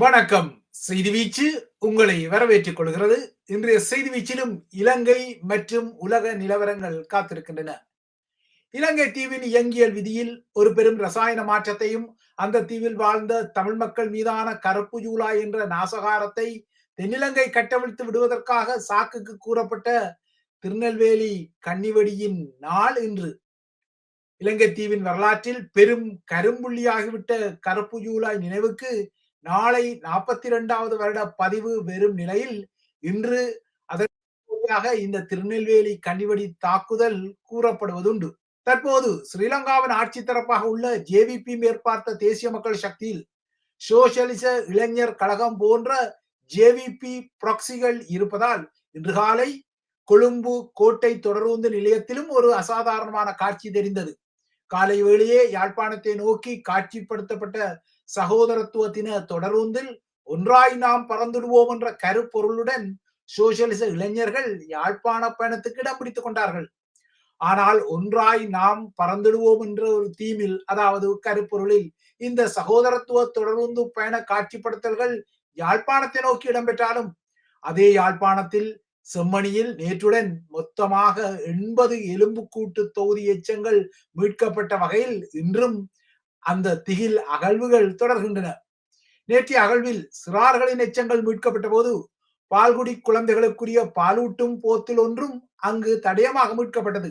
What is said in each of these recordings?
வணக்கம். செய்தி வீச்சு உங்களை வரவேற்றுக் கொள்கிறது. இன்றைய செய்தி வீச்சிலும் இலங்கை மற்றும் உலக நிலவரங்கள் காத்திருக்கின்றன. இலங்கை தீவின் இயங்கியல் விதியில் ஒரு பெரும் ரசாயன மாற்றத்தையும் அந்த தீவில் வாழ்ந்த தமிழ் மக்கள் மீதான கருப்பு ஜூலா என்ற நாசகாரத்தை தென்னிலங்கை கட்டவிழ்த்து விடுவதற்காக சாக்குக்கு கூறப்பட்ட திருநெல்வேலி கன்னிவெடியின் நாள் இன்று. இலங்கை தீவின் வரலாற்றில் பெரும் கரும்புள்ளியாகிவிட்ட கருப்பு ஜூலாய் நினைவுக்கு நாளை நாற்பத்தி இரண்டாவது வருட பதிவு வெறும் நிலையில் இன்று அதற்காக இந்த திருநெல்வேலி கன்னிவடி தாக்குதல் கூறப்படுவதுண்டு. தற்போது ஸ்ரீலங்காவின் ஆட்சி தரப்பாக உள்ள ஜேவிபி மேற்பார்த்த தேசிய மக்கள் சக்தியில் சோசியலிச இளைஞர் கழகம் போன்ற ஜேவிபி ப்ராக்சிகள் இருப்பதால் இன்று காலை கொழும்பு கோட்டை தொடர்ந்து நிலையத்திலும் ஒரு அசாதாரணமான காட்சி தெரிந்தது. காலை வேளையே யாழ்ப்பாணத்தை நோக்கி காட்சிப்படுத்தப்பட்ட சகோதரத்துவத்தின தொடர்ந்தில் ஒன்றாய் நாம் பறந்துடுவோம் என்ற கருப்பொருளுடன் சோசியலிச இளைஞர்கள் யாழ்ப்பாண பயணத்துக்கு இடம் பிடித்துக் கொண்டார்கள். ஆனால் ஒன்றாய் நாம் பறந்துடுவோம் என்ற ஒரு தீமில் அதாவது கருப்பொருளில் இந்த சகோதரத்துவ தொடர்ந்து பயண காட்சிப்படுத்தல்கள் யாழ்ப்பாணத்தை நோக்கி இடம்பெற்றாலும் அதே யாழ்ப்பாணத்தில் செம்மணியில் நேற்றுடன் மொத்தமாக எண்பது எலும்புக்கூட்டு தொகுதி எச்சங்கள் மீட்கப்பட்ட வகையில் இன்றும் அந்த திகில் அகழ்வுகள் தொடர்கின்றன. நேற்றைய அகழ்வில் சிறார்களின் எச்சங்கள் மீட்கப்பட்ட போது பால்குடி குழந்தைகளுக்குரிய பாலூட்டும் போத்தில் ஒன்றும் அங்கு தடயமாக மீட்கப்பட்டது.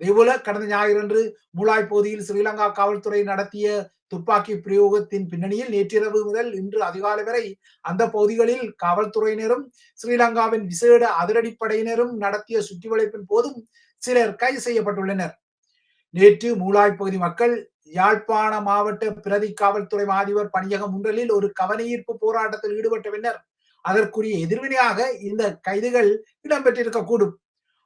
அதேபோல கடந்த ஞாயிறன்று மூலாய் பகுதியில் ஸ்ரீலங்கா காவல்துறை நடத்திய துப்பாக்கி பிரயோகத்தின் பின்னணியில் நேற்றிரவு முதல் இன்று அதிகாலை வரை அந்த பகுதிகளில் காவல்துறையினரும் ஸ்ரீலங்காவின் விசேட அதிரடிப்படையினரும் நடத்திய சுற்றிவளைப்பின் போதும் சிலர் கைது செய்யப்பட்டுள்ளனர். நேற்று மூலாய் பகுதி மக்கள் யாழ்ப்பாண மாவட்ட பிரதி காவல்துறை மாதிவர் பணியகம் முன்றலில் ஒரு கவனஈர்ப்பு போராட்டத்தில் ஈடுபட்ட பின்னர் அதற்குரிய எதிர்வினையாக இந்த கைதுகள் இடம்பெற்றிருக்கக்கூடும்.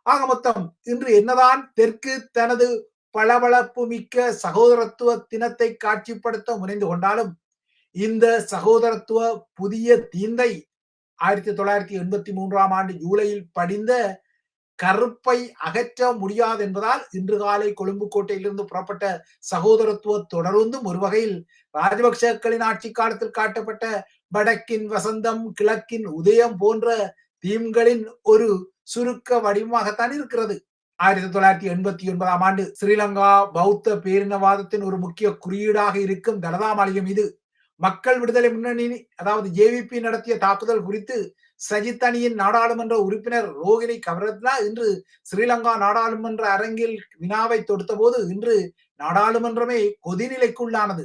ஆக மொத்தம் இன்று என்னதான் தெற்கு தனது பளபளப்பு மிக்க சகோதரத்துவ தினத்தை காட்சிப்படுத்த முனைந்து கொண்டாலும் இந்த சகோதரத்துவ புதிய தீந்தை ஆயிரத்தி தொள்ளாயிரத்தி எண்பத்தி மூன்றாம் ஆண்டு ஜூலையில் படிந்த கருப்பை அகற்ற முடியாது என்பதால் இன்று காலை கொழும்பு கோட்டையிலிருந்து புறப்பட்ட சகோதரத்துவ தொடர்ந்தும் ஒரு வகையில் ராஜபக்சக்களின் ஆட்சி காலத்தில் காட்டப்பட்ட வடக்கின் வசந்தம் கிழக்கின் உதயம் போன்ற தீம்களின் ஒரு சுருக்க வடிவமாகத்தான் இருக்கிறது. ஆயிரத்தி தொள்ளாயிரத்தி எண்பத்தி ஒன்பதாம் ஆண்டு ஸ்ரீலங்கா பௌத்த பேரினவாதத்தின் ஒரு முக்கிய குறியீடாக இருக்கும் தலதா மாளிகம் இது. மக்கள் விடுதலை முன்னணி அதாவது ஜேவிபி நடத்திய தாக்குதல் குறித்து சஜித் அணியின் நாடாளுமன்ற உறுப்பினர் ரோகிணி கவரத்னா இன்று ஸ்ரீலங்கா நாடாளுமன்ற அரங்கில் வினாவை தொடுத்த போது இன்று நாடாளுமன்றமே கொதிநிலைக்குள்ளானது.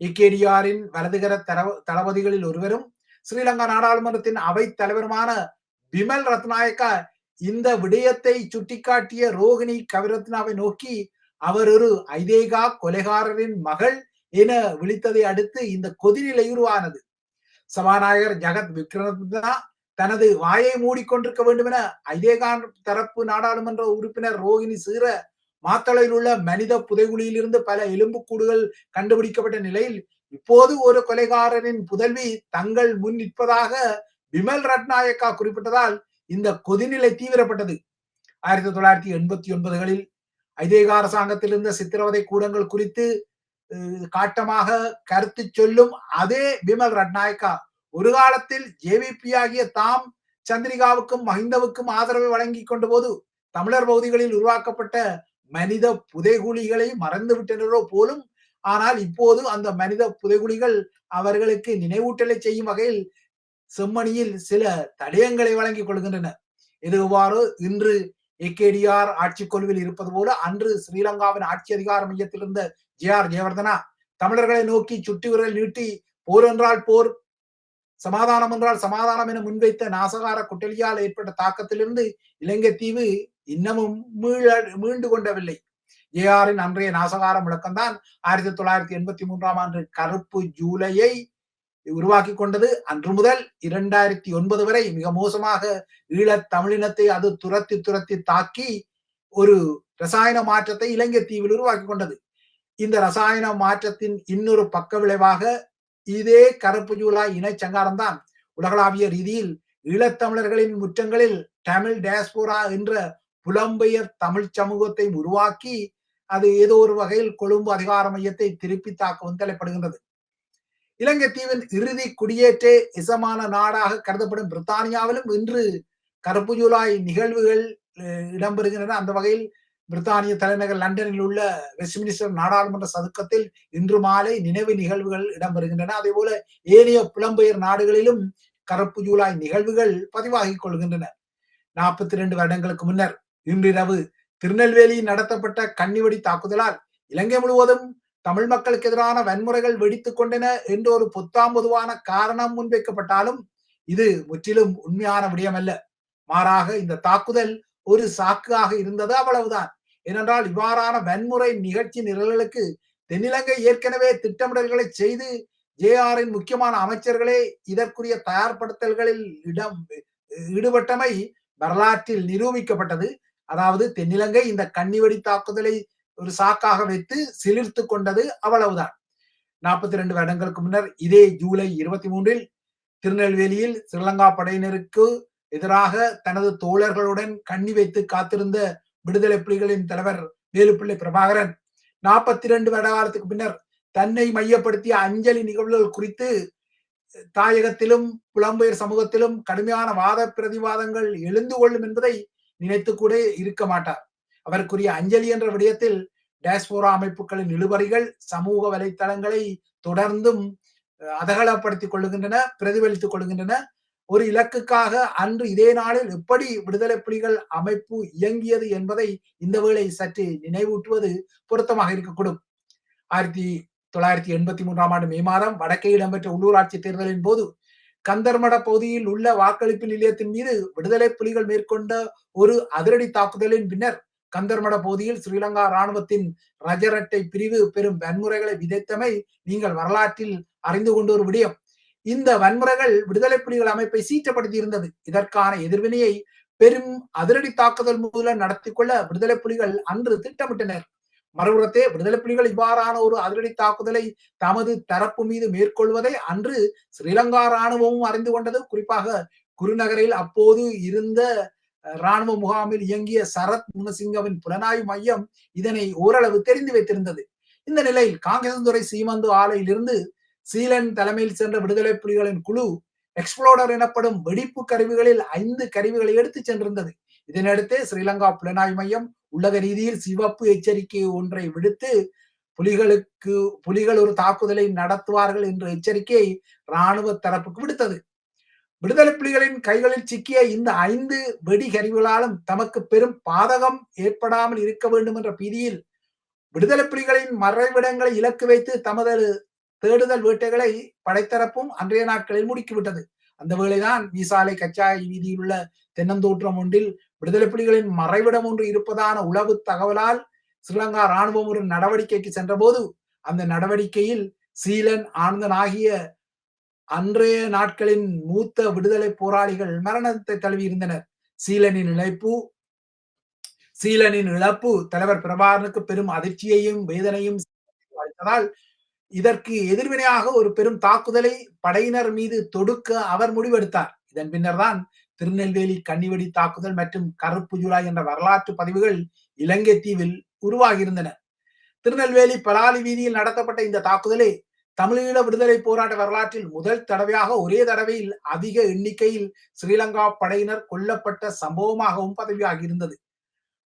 இக்கேடிஆரின் வலதுகர தளபதிகளில் ஒருவரும் ஸ்ரீலங்கா நாடாளுமன்றத்தின் அவை தலைவருமான பிமல் ரத்நாயக்கா இந்த விடயத்தை சுட்டிக்காட்டிய ரோகிணி கவிரத்னாவை நோக்கி அவர் ஒரு ஐதேகா கொலைகாரரின் மகள் என விழித்ததை அடுத்து இந்த கொதிநிலை உருவானது. சபாநாயகர் ஜெகத் விக்ரமரத்னா தனது வாயை மூடிக்கொண்டிருக்க வேண்டும் என ஐதேகான் தரப்பு நாடாளுமன்ற உறுப்பினர் ரோஹிணி சீர மாத்தளையில் உள்ள மனித புதைகுழியில் இருந்து பல எலும்புக்கூடுகள் கண்டுபிடிக்கப்பட்ட நிலையில் இப்போது ஒரு கொலைகாரனின் புதல்வி தங்கள் முன் நிற்பதாக விமல் ரட்நாயக்கா குறிப்பிட்டதால் இந்த கொதிநிலை தீவிரப்பட்டது. ஆயிரத்தி தொள்ளாயிரத்தி எண்பத்தி ஒன்பதுகளில் ஐதேக அரசாங்கத்தில் இருந்த சித்திரவதை கூடங்கள் குறித்து காட்டமாக கருத்து சொல்லும் அதே விமல் ரட்நாயக்கா. ஒரு காலத்தில் ஜேவிபி ஆகிய தாம் சந்திரிகாவுக்கும் மஹிந்தவுக்கும் ஆதரவை வழங்கி கொண்ட போது தமிழர் பகுதிகளில் உருவாக்கப்பட்ட மனித புதைகுழிகளை மறந்து விட்டனரோ போலும் ஆனால் இப்போது அந்த மனித புதைகுழிகள் அவர்களுக்கு நினைவூட்டலை செய்யும் வகையில் செம்மணியில் சில தடயங்களை வழங்கிக் கொள்கின்றன. இது இன்று ஏகேடிஆர் ஆட்சி இருப்பது போல அன்று ஸ்ரீலங்காவின் ஆட்சி அதிகார மையத்தில் இருந்த ஜே ஆர் ஜெயவர்தனா தமிழர்களை நோக்கி சுட்டி விரல் நீட்டி போர் என்றால் போர் சமாதானம் என்றால் சமாதானம் என முன்வைத்த நாசகார குட்டலியால் ஏற்பட்ட தாக்கத்திலிருந்து இலங்கை தீவு இன்னமும் மீள மீண்டு கொண்டவில்லை. ஏஆரின் அன்றைய நாசகார முழக்கம்தான் ஆயிரத்தி தொள்ளாயிரத்தி எண்பத்தி மூன்றாம் ஆண்டு கருப்பு ஜூலையை உருவாக்கி கொண்டது அன்று முதல் இரண்டாயிரத்தி ஒன்பது வரை மிக மோசமாக ஈழத் தமிழினத்தை அது துரத்தி துரத்தி தாக்கி ஒரு ரசாயன மாற்றத்தை இலங்கை தீவில் உருவாக்கி கொண்டது இந்த ரசாயன மாற்றத்தின் இன்னொரு பக்க விளைவாக இதே கருப்பு ஜூலா இனச்சங்காரம் தான். உலகளாவிய ரீதியில் ஈழத்தமிழர்களின் முற்றங்களில் தமிழ் டேஸ்போரா என்ற புலம்பெயர் தமிழ் சமூகத்தை உருவாக்கி அது ஏதோ ஒரு வகையில் கொழும்பு அதிகார மையத்தை திருப்பி தாக்கவும் தலைப்படுகின்றது. இலங்கை தீவின் இறுதி குடியேற்றே இசமான நாடாக கருதப்படும் பிரித்தானியாவிலும் இன்று கருப்பு ஜூலாய் நிகழ்வுகள் இடம்பெறுகின்றன. அந்த வகையில் பிரித்தானிய தலைநகர் லண்டனில் உள்ள வெஸ்ட்மினிஸ்டர் நாடாளுமன்ற சதுக்கத்தில் இன்று மாலை நினைவு நிகழ்வுகள் இடம்பெறுகின்றன. அதே போல ஏனைய புலம்பெயர் நாடுகளிலும் கருப்பு ஜூலாய் நிகழ்வுகள் பதிவாகிக் கொள்கின்றன. நாற்பத்தி இரண்டு வருடங்களுக்கு முன்னர் இன்றிரவு திருநெல்வேலியில் நடத்தப்பட்ட கன்னிவெடி தாக்குதலால் இலங்கை முழுவதும் தமிழ் மக்களுக்கு எதிரான வன்முறைகள் வெடித்துக் கொண்டன என்ற ஒரு பொத்தாம் பொதுவான காரணம் முன்வைக்கப்பட்டாலும் இது முற்றிலும் உண்மையான விடயமல்ல. மாறாக இந்த தாக்குதல் ஒரு சாக்காக இருந்தது அவ்வளவுதான். ஏனென்றால் இவ்வாறான வன்முறை நிகழ்ச்சி நிரல்களுக்கு தென்னிலங்கை ஏற்கனவே திட்டமிடல்களை செய்து ஜேஆரின் முக்கியமான அமைச்சர்களே இதற்குரிய தயார்படுத்தல்களில் இடம் ஈடுபட்டமை வரலாற்றில் நிரூபிக்கப்பட்டது. அதாவது தென்னிலங்கை இந்த கன்னிவெடி தாக்குதலை ஒரு சாக்காக வைத்து சிலிர்த்து கொண்டது அவ்வளவுதான். நாற்பத்தி ரெண்டு வருடங்களுக்கு முன்னர் இதே ஜூலை இருபத்தி மூன்றில் திருநெல்வேலியில் ஸ்ரீலங்கா படையினருக்கு எதிராக தனது தோழர்களுடன் கண்ணி வைத்து காத்திருந்த விடுதலை புலிகளின் தலைவர் வேலுப்பிள்ளை பிரபாகரன் நாற்பத்தி இரண்டு வருட காலத்துக்கு பின்னர் தன்னை மையப்படுத்திய அஞ்சலி நிகழ்வுகள் குறித்து தாயகத்திலும் புலம்பெயர் சமூகத்திலும் கடுமையான வாத பிரதிவாதங்கள் எழுந்து கொள்ளும் என்பதை நினைத்து கூட இருக்க மாட்டார். அவருக்குரிய அஞ்சலி என்ற விடயத்தில் டேஸ்போரா அமைப்புகளின் இழுபறிகள் சமூக வலைத்தளங்களை தொடர்ந்தும் அதகலப்படுத்திக் கொள்ளுகின்றன பிரதிபலித்துக் கொள்கின்றன. ஒரு இலக்குக்காக அன்று இதே நாளில் எப்படி விடுதலை புலிகள் அமைப்பு இயங்கியது என்பதை இந்த வேளை சற்று நினைவூட்டுவது பொருத்தமாக இருக்கக்கூடும். ஆயிரத்தி தொள்ளாயிரத்தி எண்பத்தி மூன்றாம் ஆண்டு மே மாதம் வடக்கே இடம்பெற்ற உள்ளூராட்சி தேர்தலின் போது கந்தர்மட பகுதியில் உள்ள வாக்களிப்பு நிலையத்தின் மீது விடுதலை புலிகள் மேற்கொண்ட ஒரு அதிரடி தாக்குதலின் பின்னர் கந்தர்மட பகுதியில் ஸ்ரீலங்கா ராணுவத்தின் ரஜரட்டை பிரிவு பெரும் வன்முறைகளை விதைத்தமை நீங்கள் வரலாற்றில் அறிந்து கொண்டு ஒரு விடயம். இந்த வன்முறைகள் விடுதலை புலிகள் அமைப்பை சீற்றப்படுத்தி இருந்தது இதற்கான எதிர்வினையை பெரும் அதிரடி தாக்குதல் மூலம் நடத்தி கொள்ள விடுதலை புலிகள் அன்று திட்டமிட்டனர். மறுபுறத்தே விடுதலை புலிகள் இவ்வாறான ஒரு அதிரடி தாக்குதலை தமது தரப்பு மீது மேற்கொள்வதை அன்று ஸ்ரீலங்கா ராணுவமும் அறிந்து கொண்டது. குறிப்பாக குருநகரில் அப்போது இருந்த ராணுவ முகாமில் இயங்கிய சரத் முனசிங்கவின் புலனாய்வு மையம் இதனை ஓரளவு தெரிந்து வைத்திருந்தது. இந்த நிலையில் காங்கிரசுத்துறை சீமந்து ஆலையிலிருந்து சீலன் தலைமையில் சென்ற விடுதலை புலிகளின் குழு எக்ஸ்ப்ளோடர் எனப்படும் வெடிப்பு கருவிகளில் ஐந்து கருவிகளை எடுத்து சென்றிருந்தது. இதனையடுத்து ஸ்ரீலங்கா புலனாய்வு மையம் உலக ரீதியில் சிவப்பு எச்சரிக்கை ஒன்றை விடுத்து புலிகளுக்கு புலிகள் ஒரு தாக்குதலை நடத்துவார்கள் என்ற எச்சரிக்கையை ராணுவ தரப்புக்கு விடுத்தது. விடுதலை புலிகளின் கைகளில் சிக்கிய இந்த ஐந்து வெடி கருவிகளாலும் தமக்கு பெரும் பாதகம் ஏற்படாமல் இருக்க வேண்டும் என்ற பீதியில் விடுதலை புலிகளின் மறைவிடங்களை இலக்கு வைத்து தமது தேடுதல் வேட்டைகளை படைத்தரப்பும் அன்றைய நாட்களில் முடுக்கிவிட்டது. அந்த வேளைதான் விசாலை கச்சாய் வீதியில் உள்ள தென்னந்தோற்றம் ஒன்றில் விடுதலை புலிகளின் மறைவிடம் ஒன்று இருப்பதான உளவு தகவலால் ஸ்ரீலங்கா ராணுவம் ஒரு நடவடிக்கைக்கு சென்றபோது அந்த நடவடிக்கையில் சீலன் ஆனந்தன் ஆகிய அன்றைய நாட்களின் மூத்த விடுதலை போராளிகள் மரணத்தை தழுவி இருந்தனர். சீலனின் இழைப்பு சீலனின் இழப்பு தலைவர் பிரபாகரனுக்கு பெரும் அதிர்ச்சியையும் வேதனையும் அளித்ததால் இதற்கு எதிர்வினையாக ஒரு பெரும் தாக்குதலை படையினர் மீது தொடுக்க அவர் முடிவெடுத்தார். இதன் பின்னர் தான் திருநெல்வேலி கன்னிவெடி தாக்குதல் மற்றும் கருப்பு ஜூலாய் என்ற வரலாற்று பதிவுகள் இலங்கை தீவில் உருவாகியிருந்தன. திருநெல்வேலி பலாலி வீதியில் நடத்தப்பட்ட இந்த தாக்குதலை தமிழீழ விடுதலை போராட்ட வரலாற்றில் முதல் தடவையாக ஒரே தடவையில் அதிக எண்ணிக்கையில் ஸ்ரீலங்கா படையினர் கொல்லப்பட்ட சம்பவமாகவும் பதவியாகி இருந்தது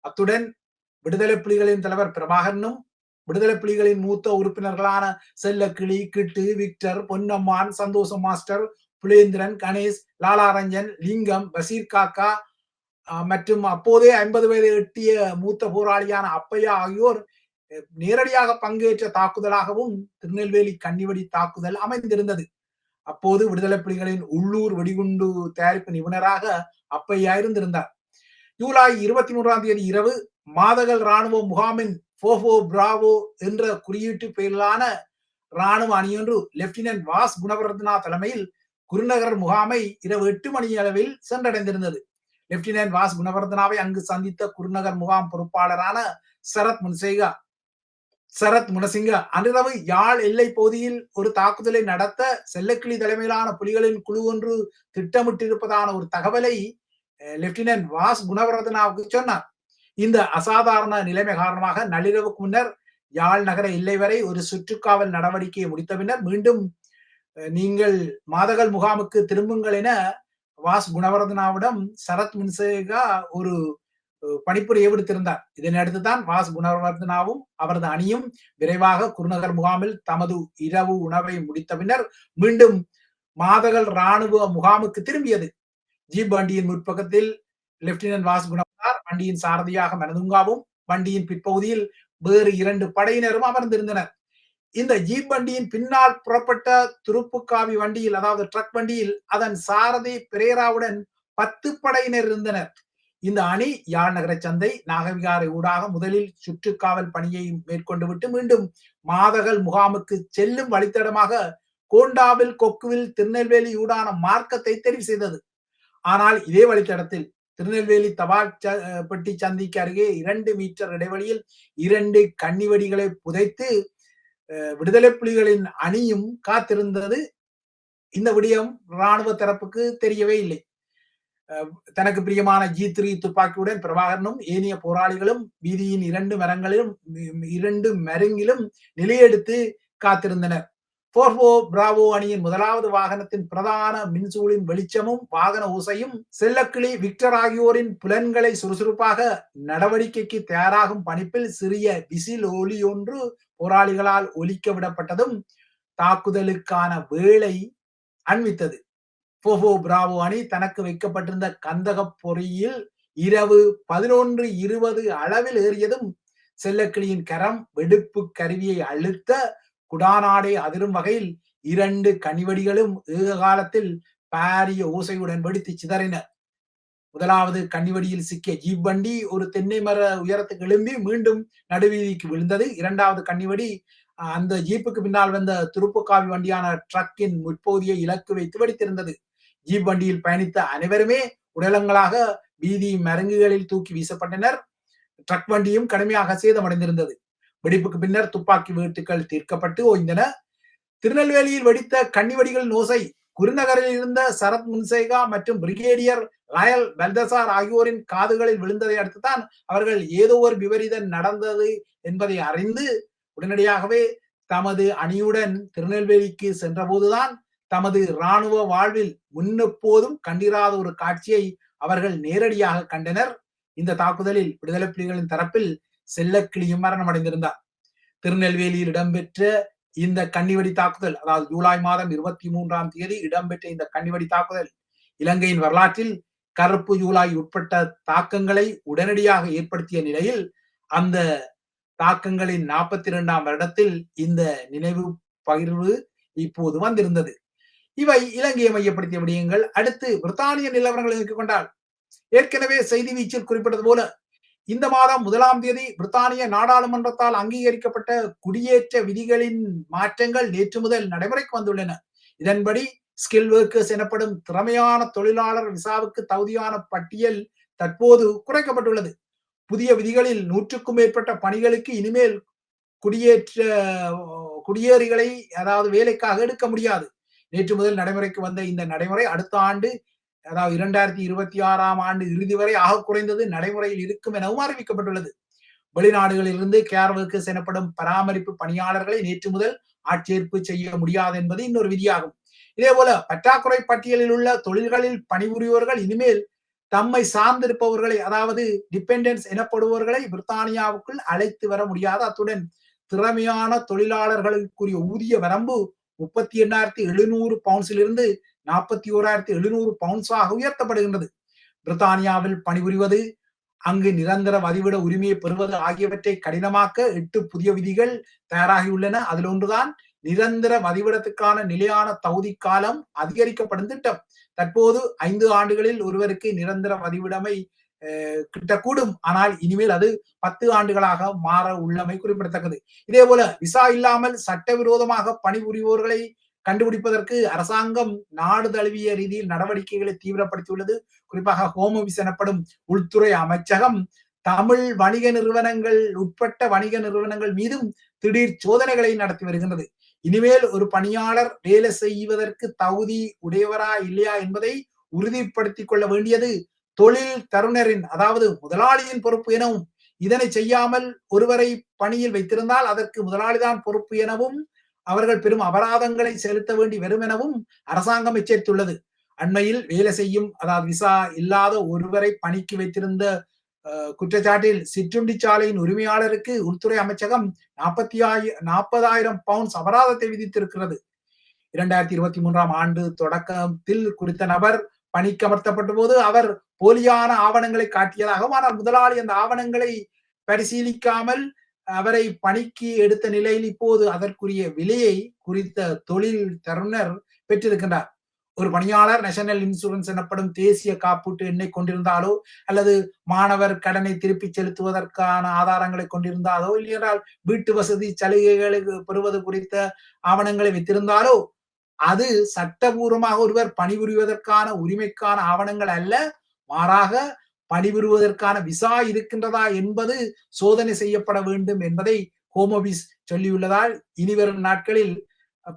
அத்துடன் விடுதலை புலிகளின் தலைவர் பிரபாகரனும் விடுதலை புலிகளின் மூத்த உறுப்பினர்களான செல்லக்கிளி கிட்டு விக்டர் பொன்னம்மான் சந்தோஷம் மாஸ்டர் புலேந்திரன் கணேஷ் லாலாரஞ்சன் லிங்கம் பசீர் காக்கா மற்றும் அப்போதே ஐம்பது வயதை எட்டிய மூத்த போராளியான அப்பையா ஆகியோர் நேரடியாக பங்கேற்ற தாக்குதலாகவும் திருநெல்வேலி கன்னிவெடி தாக்குதல் அமைந்திருந்தது. அப்போது விடுதலை புலிகளின் உள்ளூர் வெடிகுண்டு தயாரிப்பு நிபுணராக அப்பையா இருந்திருந்தார். ஜூலை இருபத்தி மூன்றாம் தேதி இரவு மாதகல் ராணுவ முகாமின் போஃபோ பிராவோ என்ற குறியீட்டு பெயரிலான ராணுவ அணியொன்று லெப்டினன்ட் வாஸ் குணவர்தனா தலைமையில் குருநகர் முகாமை இரவு எட்டு மணி அளவில் சென்றடைந்திருந்தது. லெப்டினன்ட் வாஸ் குணவர்தனாவை அங்கு சந்தித்த குருநகர் முகாம் பொறுப்பாளரான சரத் முன்சேகா சரத் முனசிங்க. அன்றிரவு யாழ் எல்லை பகுதியில் ஒரு தாக்குதலை நடத்த செல்லக்கிளி தலைமையிலான புலிகளின் குழு ஒன்று திட்டமிட்டிருப்பதான ஒரு தகவலை லெப்டினன்ட் வாஸ் குணவர்தனாவுக்கு சொன்னார். இந்த அசாதாரண நிலைமை காரணமாக நள்ளிரவுக்கு முன்னர் யாழ் நகர எல்லை வரை ஒரு சுற்றுக்காவல் நடவடிக்கையை முடித்த பின்னர் மீண்டும் நீங்கள் மாதகள் முகாமுக்கு திரும்புங்கள் என வாஸ் குணவர்தனாவிடம் சரத் முன்சேகா ஒரு பணிப்புரிய விடுத்திருந்தார். இதனையடுத்து தான் வாஸ் குணவர்தனாவும் அவரது அணியும் விரைவாக குருநகர் முகாமில் தமது இரவு உணவை முடித்த பின்னர் மீண்டும் மாதகள் ராணுவ முகாமுக்கு திரும்பியது. ஜீப் வண்டியின் முற்பக்கத்தில் லெப்டினன்ட் வாஸ் குணவர்தனார் வண்டியின் சாரதியாக மனதுங்காவும் வண்டியின் பிற்பகுதியில் வேறு இரண்டு படையினரும் அமர்ந்திருந்தனர். இந்த ஜீப் வண்டியின் பின்னால் புறப்பட்ட துருப்புக்காவி வண்டியில் அதாவது ட்ரக் வண்டியில் அதன் சாரதி பிரேராவுடன் பத்து படையினர் இருந்தனர். இந்த அணி யாழ் நகர சந்தை நாகவிகாரை ஊடாக முதலில் சுற்றுக்காவல் பணியை மேற்கொண்டு விட்டு மீண்டும் மாதகள் முகாமுக்கு செல்லும் வழித்தடமாக கோண்டாவில் கொக்குவில் திருநெல்வேலி ஊடான மார்க்கத்தை தெரிவு செய்தது. ஆனால் இதே வழித்தடத்தில் திருநெல்வேலி தபால் பெட்டி சந்திக்கு அருகே இரண்டு மீட்டர் இடைவெளியில் இரண்டு கன்னிவெடிகளை புதைத்து விடுதலை புலிகளின் அணியும் காத்திருந்தது. இந்த விடயம் இராணுவ தரப்புக்கு தெரியவே இல்லை. தனக்கு பிரியமான ஜி த்ரீ துப்பாக்கியுடன் பிரபாகரனும் ஏனைய போராளிகளும் வீதியின் இரண்டு மரங்களிலும் இரண்டு மருங்கிலும் நிலையெடுத்து காத்திருந்தனர். போர்வோ பிராவோ அணியின் முதலாவது வாகனத்தின் பிரதான மின்சூலின் வெளிச்சமும் வாகன ஊசையும் செல்லக்கிளி விக்டர் ஆகியோரின் புலன்களை சுறுசுறுப்பாக நடவடிக்கைக்கு தயாராகும் பணிப்பில் சிறிய விசில் ஒலி ஒன்று போராளிகளால் ஒலிக்க விடப்பட்டதும் தாக்குதலுக்கான வேளை அண்வித்தது போபோ பிராவோ அணி தனக்கு வைக்கப்பட்டிருந்த கந்தக பொறியில் இரவு பதினொன்று இருபது அளவில் ஏறியதும் செல்லக்கிளியின் கரம் வெடுப்பு கருவியை அழுத்த குடாநாடை அதிரும் வகையில் இரண்டு கனிவடிகளும் ஏக காலத்தில் பாரிய ஓசையுடன் வெடித்து சிதறின. முதலாவது கன்னிவடியில் சிக்கிய ஜீப் வண்டி ஒரு தென்னை மர உயரத்துக்கு எழும்பி மீண்டும் நடுவீதிக்கு விழுந்தது. இரண்டாவது கன்னிவடி அந்த ஜீப்புக்கு பின்னால் வந்த துருப்புக்காவி வண்டியான ட்ரக்கின் முற்பகுதியை இலக்கு வைத்து வெடித்திருந்தது. ஜீப் வண்டியில் பயணித்த அனைவருமே உடலங்களாக வீதி மரங்குகளில் தூக்கி வீசப்பட்டனர். ட்ரக் வண்டியும் கடுமையாக சேதமடைந்திருந்தது. வெடிப்புக்கு பின்னர் துப்பாக்கி வீட்டுகள் தீர்க்கப்பட்டு ஓய்ந்தன. திருநெல்வேலியில் வெடித்த கன்னிவடிகள் நோசை குருநகரில் இருந்த சரத் முன்சேகா மற்றும் பிரிகேடியர் லயல் பல்தசார் ஆகியோரின் காதுகளில் விழுந்ததை அடுத்துதான் அவர்கள் ஏதோ ஒரு விபரீதம் நடந்தது என்பதை அறிந்து உடனடியாகவே தமது அணியுடன் திருநெல்வேலிக்கு சென்றபோதுதான் தமது இராணுவ வாழ்வில் முன்னெப்போதும் கண்டிராத ஒரு காட்சியை அவர்கள் நேரடியாக கண்டனர். இந்த தாக்குதலில் விடுதலை புலிகளின் தரப்பில் செல்லக்கிளியும் மரணமடைந்திருந்தார் திருநெல்வேலியில் இடம்பெற்ற இந்த கன்னிவெடி தாக்குதல் அதாவது ஜூலை மாதம் இருபத்தி மூன்றாம் தேதி இடம்பெற்ற இந்த கன்னிவெடி தாக்குதல் இலங்கையின் வரலாற்றில் கருப்பு ஜூலை உட்பட்ட தாக்கங்களை உடனடியாக ஏற்படுத்திய நிலையில் அந்த தாக்கங்களின் நாற்பத்தி இரண்டாம் வருடத்தில் இந்த நினைவு பகிர்வு இப்போது வந்திருந்தது. இவை இலங்கையை மையப்படுத்திய விடயங்கள். அடுத்து பிரித்தானிய நிலவரங்களை கொண்டால் ஏற்கனவே செய்தி வீச்சில் குறிப்பிட்டது போல இந்த மாதம் முதலாம் தேதி பிரித்தானிய நாடாளுமன்றத்தால் அங்கீகரிக்கப்பட்ட குடியேற்ற விதிகளின் மாற்றங்கள் நேற்று முதல் நடைமுறைக்கு வந்துள்ளன. இதன்படி ஸ்கில் ஒர்க்கர்ஸ் எனப்படும் திறமையான தொழிலாளர் விசாவுக்கு தகுதியான பட்டியல் தற்போது குறைக்கப்பட்டுள்ளது. புதிய விதிகளில் நூற்றுக்கும் மேற்பட்ட பணிகளுக்கு இனிமேல் குடியேற்ற குடியேறிகளை அதாவது வேலைக்காக எடுக்க முடியாது. நேற்று முதல் நடைமுறைக்கு வந்த இந்த நடைமுறை அடுத்த ஆண்டு அதாவது இரண்டாயிரத்தி இருபத்தி ஆறாம் ஆண்டு இறுதி வரை ஆக குறைந்தது நடைமுறையில் இருக்கும் எனவும் அறிவிக்கப்பட்டுள்ளது. வெளிநாடுகளிலிருந்து கேர் ஒர்க்கர்ஸ் எனப்படும் பராமரிப்பு பணியாளர்களை நேற்று முதல் ஆட்சேர்ப்பு செய்ய முடியாது என்பது இன்னொரு விதியாகும். இதே போல பற்றாக்குறை பட்டியலில் உள்ள தொழில்களில் பணிபுரிவோர்கள் இனிமேல் தம்மை சார்ந்திருப்பவர்களை அதாவது டிபெண்டன்ஸ் எனப்படுபவர்களை பிரித்தானியாவுக்குள் அழைத்து வர முடியாது. அத்துடன் திறமையான தொழிலாளர்களுக்குரிய ஊதிய வரம்பு முப்பத்தி எண்ணாயிரத்தி எழுநூறு பவுன்ஸிலிருந்து நாற்பத்தி ஓராயிரத்தி எழுநூறு பவுன்ஸாக உயர்த்தப்படுகின்றது. பிரித்தானியாவில் பணிபுரிவது அங்கு நிரந்தர வதிவிட உரிமையை பெறுவது ஆகியவற்றை கடினமாக்க எட்டு புதிய விதிகள் தயாராகியுள்ளன. அதில் ஒன்றுதான் நிரந்தர வதிவிடத்துக்கான நிலையான தகுதி காலம் அதிகரிக்கப்படும் திட்டம். தற்போது ஐந்து ஆண்டுகளில் ஒருவருக்கு நிரந்தர வதிவிடமை கிட்டக்கூடும். ஆனால் இனிமேல் அது பத்து ஆண்டுகளாக மாற உள்ளமை குறிப்பிடத்தக்கது. இதே போல விசா இல்லாமல் சட்டவிரோதமாக பணிபுரிவோர்களை கண்டுபிடிப்பதற்கு அரசாங்கம் நாடு தழுவிய ரீதியில் நடவடிக்கைகளை தீவிரப்படுத்தியுள்ளது. குறிப்பாக ஹோம் ஆபீஸ் எனப்படும் உள்துறை அமைச்சகம் தமிழ் வணிக நிறுவனங்கள் உட்பட்ட வணிக நிறுவனங்கள் மீதும் திடீர் சோதனைகளை நடத்தி வருகின்றது. இனிமேல் ஒரு பணியாளர் வேலை செய்வதற்கு தகுதி உடையவரா இல்லையா என்பதை உறுதிப்படுத்திக் கொள்ள வேண்டியது தொழில் தருணரின் அதாவது முதலாளியின் பொறுப்பு எனவும் இதனை செய்யாமல் ஒருவரை பணியில் வைத்திருந்தால் அதற்கு முதலாளிதான் பொறுப்பு எனவும் அவர்கள் பெரும் அபராதங்களை செலுத்த வேண்டி வரும் எனவும் அரசாங்கம் எச்சரித்துள்ளது. அண்மையில் வேலை செய்யும் அதாவது விசா இல்லாத ஒருவரை பணிக்கு வைத்திருந்த அஹ், குற்றச்சாட்டில் சிற்றுண்டி சாலையின் உரிமையாளருக்கு உள்துறை அமைச்சகம் நாற்பத்தி ஆயி நாற்பதாயிரம் பவுண்ட்ஸ் அபராதத்தை விதித்திருக்கிறது. இரண்டாயிரத்தி இருபத்தி மூன்றாம் ஆண்டு தொடக்கத்தில் குறித்த நபர் பணிக்கமர்த்தப்பட்ட போது அவர் போலியான ஆவணங்களை காட்டியதாகவும் ஆனால் முதலாளி அந்த ஆவணங்களை பரிசீலிக்காமல் அவரை பணிக்கு எடுத்த நிலையில் இப்போது அதற்குரிய விலையை குறித்த தொழில் தருணர் பெற்றிருக்கின்றார். ஒரு பணியாளர் நேஷனல் இன்சூரன்ஸ் எனப்படும் தேசிய காப்பீட்டு எண்ணை கொண்டிருந்தாலோ அல்லது மாணவர் கடனை திருப்பி செலுத்துவதற்கான ஆதாரங்களை கொண்டிருந்தாலோ இல்லையென்றால் வீட்டு வசதி சலுகைகளை பெறுவது குறித்த ஆவணங்களை வைத்திருந்தாலோ அது சட்டபூர்வமாக ஒருவர் பணிபுரிவதற்கான உரிமைக்கான ஆவணங்கள் அல்ல மாறாக பணிபுரிவதற்கான விசா இருக்கின்றதா என்பது சோதனை செய்யப்பட வேண்டும் என்பதை ஹோம் ஆபீஸ் சொல்லியுள்ளதால் இனிவரும் நாட்களில்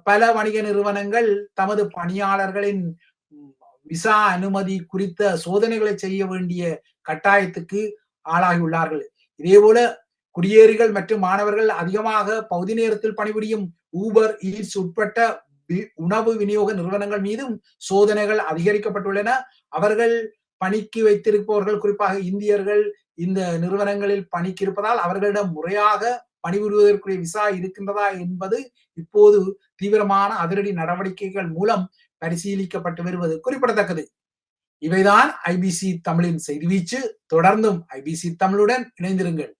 பல வணிக நிறுவனங்கள் தமது பணியாளர்களின் விசா அனுமதி குறித்த சோதனைகளை செய்ய வேண்டிய கட்டாயத்துக்கு ஆளாகியுள்ளார்கள். இதேபோல குடியேறிகள் மற்றும் மாணவர்கள் அதிகமாக பகுதி நேரத்தில் பணிபுரியும் ஊபர் ஈட்ஸ் உட்பட்ட வி- உணவு விநியோக நிறுவனங்கள் மீதும் சோதனைகள் அதிகரிக்கப்பட்டுள்ளன. அவர்கள் பணிக்கு வைத்திருப்பவர்கள் குறிப்பாக இந்தியர்கள் இந்த நிறுவனங்களில் பணிக்கு இருப்பதால் அவர்களிடம் முறையாக பணிபுரிவதற்குரிய விசா இருக்கின்றதா என்பது இப்போது தீவிரமான அதிரடி நடவடிக்கைகள் மூலம் பரிசீலிக்கப்பட்டு வருவது குறிப்பிடத்தக்கது. இவைதான் ஐபிசி தமிழின் செய்தி வீச்சு. தொடர்ந்தும் ஐபிசி தமிழுடன் இணைந்திருங்கள்.